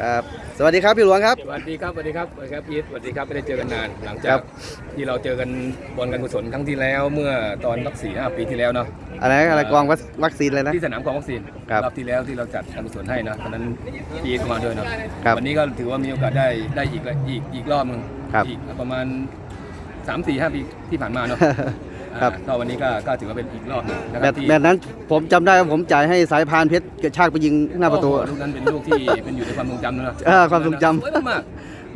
ครับสวัสดีครับพี่หลวงครับ สวัสดีครับสวัสดีครับสวัสดีครับพีทสวัสดีครับไม่ได้เจอกันนานหลังคจารักบ ที่เราเจอกันบอลการกุศลครั้งที่แล้วเมื่อตอนสักสี่ห้าปีที่แล้วเนาะอะไรอะไรกองวัควัคซีนเลยนะ ที่สนามกองวัคซีนครับรอบที่แล้วที่เราจัดการกุศลให้นะตอนนั้นพีทมาด้วยเนาะครับวันนี้ก็ถือว่ามีโอกาสได้ได้อีกละอีกอีกรอบหนึงครับ อีกประมาณสามสี่ห้าปีที่ผ่านมาเนาะ ครับ อ่าก็วันนี้ก็ก็ถือว่าเป็นอีกรอบหนึงนะคแบรับบที่ แบบนั้นผมจำได้ว่าผมจ่ายให้สายพานเพชรกระชากไปยิงหน้าประตู โอ้โลูกนั้นเป็นลูกที่ เป็นอยู่ในความทรงจำนะเออความทรงจำ สวยมาก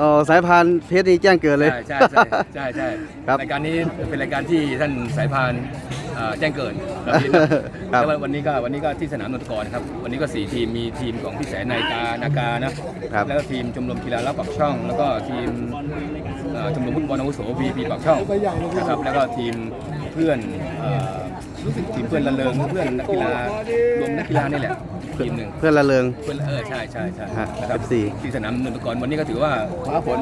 อ๋อสายพานเพชรนี่แจ้งเกิดเลย ใช่ใช่ใช่ใช่ใช่ครับ รายการนี้เป็นรายการที่ท่านสายพานเอ่อแจ้งเกิดครับพี่ครับแล้ววันนี้ก็วันนี้ก็ที่สนามนนทกรนะครับ วันนี้ก็สี่ทีมมีทีมของพี่แสนนายกานากานะครับ แล้วก็ทีมชมรมกีฬารับปักช่อง แล้วก็ทีมเอ่อชมรมฟุตบอลอาวุโสวีพีปักช่องนะครับแล้วก็ทีมเพื่อนเอ่อรู้สึกทีมเพื่อนละเริงเพื่อนนักกีฬารวมนักกีฬานี่แหละทีมหนึ่ง เพื่อนละเริง เพื่อนเออใช่ใช่ใช่ฮะนะครับ FC ที่สนามนนทกรวันนี้ก็ถือว่าฟ้าฝน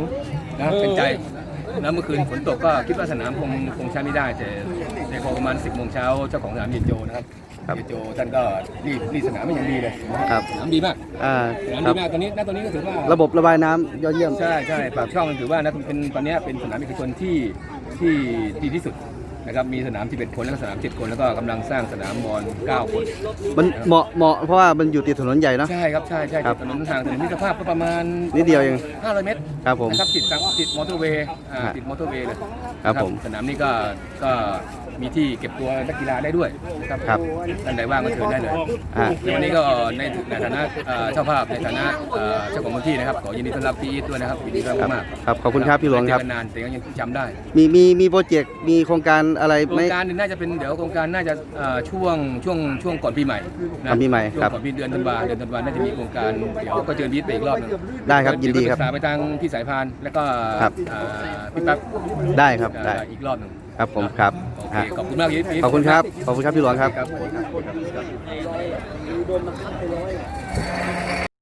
นะเป็นใจนะเมื่อคืนฝนตกก็คิดว่าสนามคงคงใช้ไม่ได้แต่ ในพอประมาณ 10โมงเช้าเจ้าของสนามเยนโจนะครับครับ เยนโจท่านก็รีบรีบสนามไม่อย่างดีเลยครับสนามดีมากอ่าสนามครัดีบมากตอนนี้ณตอนนี้ก็ถือว่า ระบบระบายน้ำยอดเยี่ยม ใช่ใช่ปากช่องถือว่านะเป็นตอนนี้เป็นสนามเอกชนที่ที่ดีที่สุด นะครับมีสนาม 11 คนแล้วก็สนาม 7 คนแล้วก็กำลังสร้างสนามบอล 9 คน มันเหมาะเหมาะเพราะว่ามันอยู่ติดถนนใหญ่เนาะใช่ครับ ใช่ใช่ครับถนนทางถนนมิตรภาพก็ประมาณนิดเดียวเอง 500 เมตรครับผม นะครับติดทางติดมอเตอร์เวย์อ่าฮะติดมอเตอร์เวย์เลยครับนะผมสนามนี้ก็ก็มีที่เก็บตัวนักกีฬาได้ด้วยนะครับครับ ท่านใดว่างก็เชิญได้เลย อ่า ในวันนี้ก็ในในฐานะเอ่อเจ้าภาพในฐานะเอ่อเจ้าของพื้นที่นะครับขอยินดีต้อนรับพี่อีทด้วยนะครับยินดีต้อนรับมากครับขอบคุณครับพี่หลวงครับ เจอกันนานแต่ก็ยังจำได้ มีมีมีโปรเจกต์มีโครงการอะไรโครไหม งการนี่น่าจะเป็นเดี๋ยวโครงการน่าจะเอ่อช่วงช่วงช่วงก่อนปีใหม่นะก่อนปีใหม่ช่วงครับก่อนปีเดือนธันวาเดือนธันวาน่าจะมีโครงการเดี๋ยวก็เชิญพีทไปอีกรอบหนึงได้ครับยินดีครับเวปรึกษาไปทางพี่สายพานแล้วก็ครับอ่าพี่แป๊บได้ครับได้อีกรอบหนึ่งครับผมครับโอเคฮะขอบคุณมากพี่ขอบคุณครับขอบคุณครับพี่หลวงครับ ครับสวัสดีครับ